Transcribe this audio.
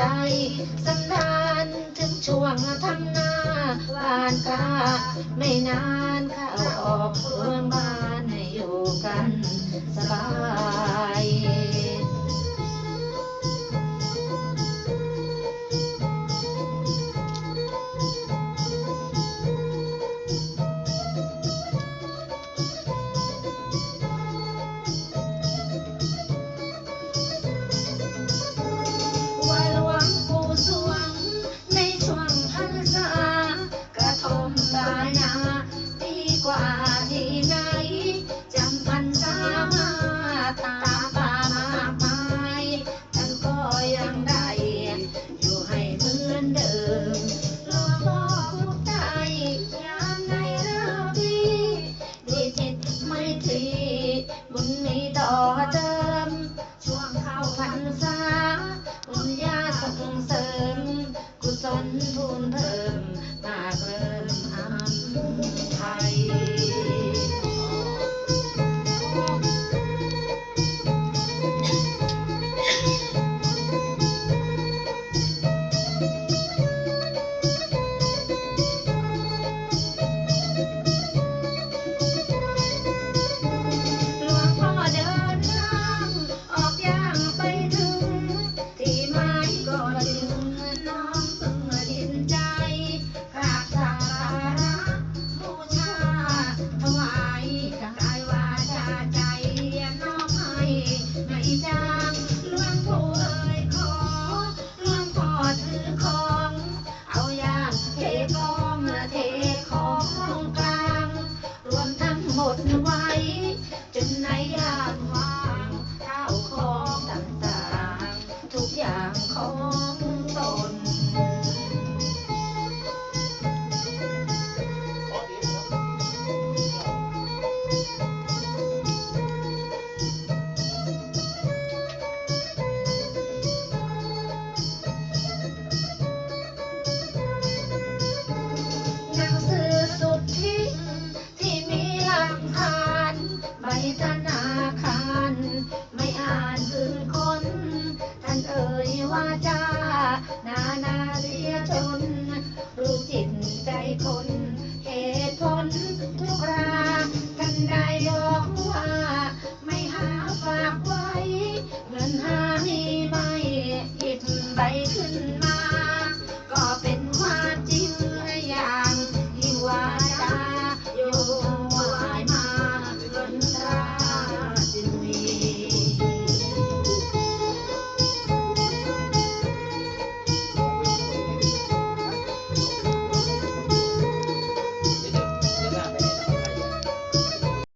ใดสันดานถึงช่วงทำนาบานกล้าไม่นานค่ะ Martina. หมดไว้จนในยอยากมา